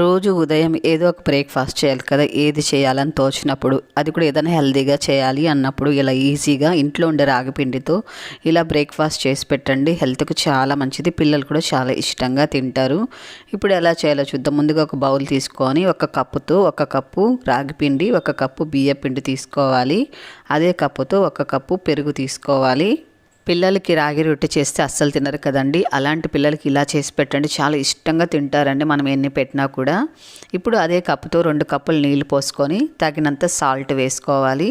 రోజు ఉదయం ఏదో ఒక బ్రేక్ఫాస్ట్ చేయాలి కదా ఏది చేయాలని తోచినప్పుడు అది కూడా ఏదైనా హెల్తీగా చేయాలి అన్నప్పుడు ఇలా ఈజీగా ఇంట్లో ఉండే రాగిపిండితో ఇలా బ్రేక్ఫాస్ట్ చేసి పెట్టండి. హెల్త్కు చాలా మంచిది పిల్లలు కూడా చాలా ఇష్టంగా తింటారు. ఇప్పుడు ఎలా చేయాలో చూద్దాం. ముందుగా ఒక బౌల్ తీసుకొని ఒక కప్పుతో ఒక కప్పు రాగి పిండి ఒక కప్పు బియ్య పిండి తీసుకోవాలి. అదే కప్పుతో ఒక కప్పు పెరుగు తీసుకోవాలి. పిల్లలకి రాగి రొట్టె చేస్తే అస్సలు తినరు కదండి. అలాంటి పిల్లలకి ఇలా చేసి పెట్టండి. చాలా ఇష్టంగా తింటారండి మనం ఎన్ని పెట్టినా కూడా. ఇప్పుడు అదే కప్పుతో రెండు కప్పులు నీళ్ళు పోసుకొని తగినంత సాల్ట్ వేసుకోవాలి.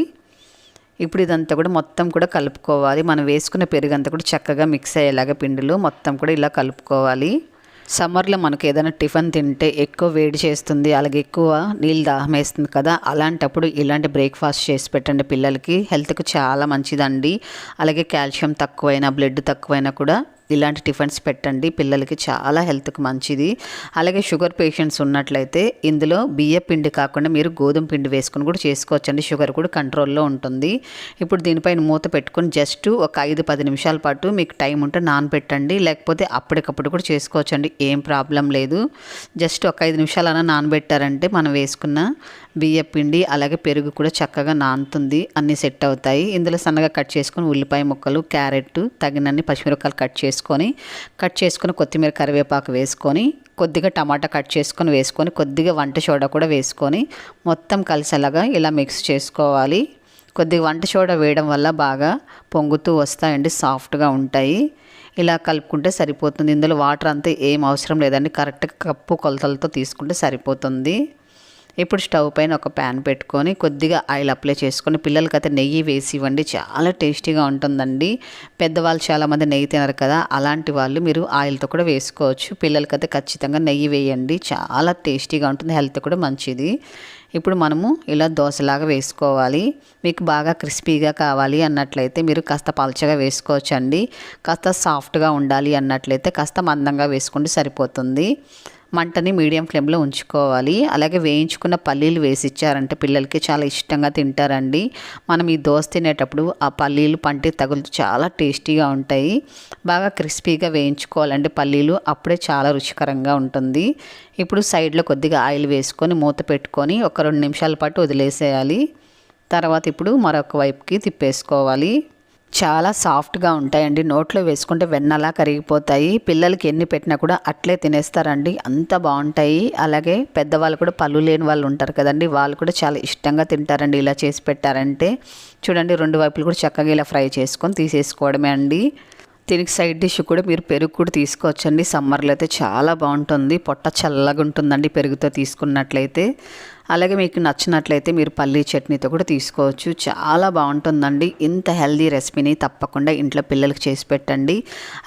ఇప్పుడు ఇదంతా కూడా మొత్తం కూడా కలుపుకోవాలి. మనం వేసుకున్న పెరుగు అంతా కూడా చక్కగా మిక్స్ అయ్యేలాగా పిండిలో మొత్తం కూడా ఇలా కలుపుకోవాలి. సమ్మర్లో మనకు ఏదైనా టిఫిన్ తింటే ఎక్కువ వేడి చేస్తుంది అలాగే ఎక్కువ నీళ్ళు దాహం వేస్తుంది కదా అలాంటప్పుడు ఇలాంటి బ్రేక్ఫాస్ట్ చేసి పెట్టండి పిల్లలకి. హెల్త్కి చాలా మంచిదండి. అలాగే కాల్షియం తక్కువైనా బ్లడ్ తక్కువైనా కూడా ఇలాంటి టిఫిన్స్ పెట్టండి. పిల్లలకి చాలా హెల్త్కి మంచిది. అలాగే షుగర్ పేషెంట్స్ ఉన్నట్లయితే ఇందులో బియ్య పిండి కాకుండా మీరు గోధుమ పిండి వేసుకొని కూడా చేసుకోవచ్చండి. షుగర్ కూడా కంట్రోల్లో ఉంటుంది. ఇప్పుడు దీనిపైన మూత పెట్టుకొని జస్ట్ ఒక ఐదు పది నిమిషాల పాటు మీకు టైం ఉంటే నానబెట్టండి. లేకపోతే అప్పటికప్పుడు కూడా చేసుకోవచ్చండి. ఏం ప్రాబ్లం లేదు. జస్ట్ ఒక ఐదు నిమిషాలన్నా నానబెట్టారంటే మనం వేసుకున్న బియ్య పిండి అలాగే పెరుగు కూడా చక్కగా నానుతుంది. అన్నీ సెట్ అవుతాయి. ఇందులో సన్నగా కట్ చేసుకుని ఉల్లిపాయ ముక్కలు క్యారెట్ తగినన్ని పచ్చిమిరపకాయలు కట్ చేసుకొని కట్ చేసుకుని కొత్తిమీర కరివేపాకు వేసుకొని కొద్దిగా టమాటా కట్ చేసుకొని వేసుకొని కొద్దిగా వంట సోడా కూడా వేసుకొని మొత్తం కలిసేలాగా ఇలా మిక్స్ చేసుకోవాలి. కొద్దిగా వంట సోడా వేయడం వల్ల బాగా పొంగుతూ వస్తాయండి సాఫ్ట్గా ఉంటాయి. ఇలా కలుపుకుంటే సరిపోతుంది. ఇందులో వాటర్ అంతా ఏం అవసరం లేదండి. కరెక్ట్గా కప్పు కొలతలతో తీసుకుంటే సరిపోతుంది. ఇప్పుడు స్టవ్ పైన ఒక ప్యాన్ పెట్టుకొని కొద్దిగా ఆయిల్ అప్లై చేసుకొని పిల్లలకైతే నెయ్యి వేసి ఇవ్వండి. చాలా టేస్టీగా ఉంటుందండి. పెద్దవాళ్ళు చాలామంది నెయ్యి తినరు కదా అలాంటి వాళ్ళు మీరు ఆయిల్తో కూడా వేసుకోవచ్చు. పిల్లలకైతే ఖచ్చితంగా నెయ్యి వేయండి. చాలా టేస్టీగా ఉంటుంది హెల్త్ కూడా మంచిది. ఇప్పుడు మనము ఇలా దోశలాగా వేసుకోవాలి. మీకు బాగా క్రిస్పీగా కావాలి అన్నట్లయితే మీరు కాస్త పలచగా వేసుకోవచ్చండి. కాస్త సాఫ్ట్గా ఉండాలి అన్నట్లయితే కాస్త మందంగా వేసుకుంటే సరిపోతుంది. మంటని మీడియం ఫ్లేమ్లో ఉంచుకోవాలి. అలాగే వేయించుకున్న పల్లీలు వేసి ఇచ్చారంటే పిల్లలకి చాలా ఇష్టంగా తింటారండి. మనం ఈ దోశ తినేటప్పుడు ఆ పల్లీలు పంటి తగులుతూ చాలా టేస్టీగా ఉంటాయి. బాగా క్రిస్పీగా వేయించుకోవాలంటే పల్లీలు. అప్పుడే చాలా రుచికరంగా ఉంటుంది. ఇప్పుడు సైడ్లో కొద్దిగా ఆయిల్ వేసుకొని మూత పెట్టుకొని ఒక రెండు నిమిషాల పాటు వదిలేసేయాలి. తర్వాత ఇప్పుడు మరొక వైపుకి తిప్పేసుకోవాలి. చాలా సాఫ్ట్గా ఉంటాయండి. నోట్లో వేసుకుంటే వెన్నలా కరిగిపోతాయి. పిల్లలకి ఎన్ని పెట్టినా కూడా అట్లే తినేస్తారండి. అంత బాగుంటాయి. అలాగే పెద్దవాళ్ళు కూడా పళ్ళు లేని వాళ్ళు ఉంటారు కదండి. వాళ్ళు కూడా చాలా ఇష్టంగా తింటారండి. ఇలా చేసి పెట్టారంటే. చూడండి రెండు వైపులు కూడా చక్కగా ఇలా ఫ్రై చేసుకొని తీసేసుకోవడమే అండి. దీనికి సైడ్ డిష్ కూడా మీరు పెరుగు కూడా తీసుకోవచ్చండి. సమ్మర్లో అయితే చాలా బాగుంటుంది. పొట్ట చల్లగా ఉంటుందండి పెరుగుతో తీసుకున్నట్లయితే. అలాగే మీకు నచ్చినట్లయితే మీరు పల్లీ చట్నీతో కూడా తీసుకోవచ్చు. చాలా బాగుంటుందండి. ఇంత హెల్దీ రెసిపీని తప్పకుండా ఇంట్లో పిల్లలకు చేసి పెట్టండి.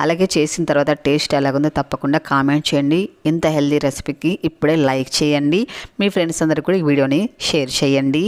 అలాగే చేసిన తర్వాత టేస్ట్ ఎలాగుందో తప్పకుండా కామెంట్ చేయండి. ఇంత హెల్దీ రెసిపీకి ఇప్పుడే లైక్ చేయండి. మీ ఫ్రెండ్స్ అందరికీ కూడా ఈ వీడియోని షేర్ చేయండి.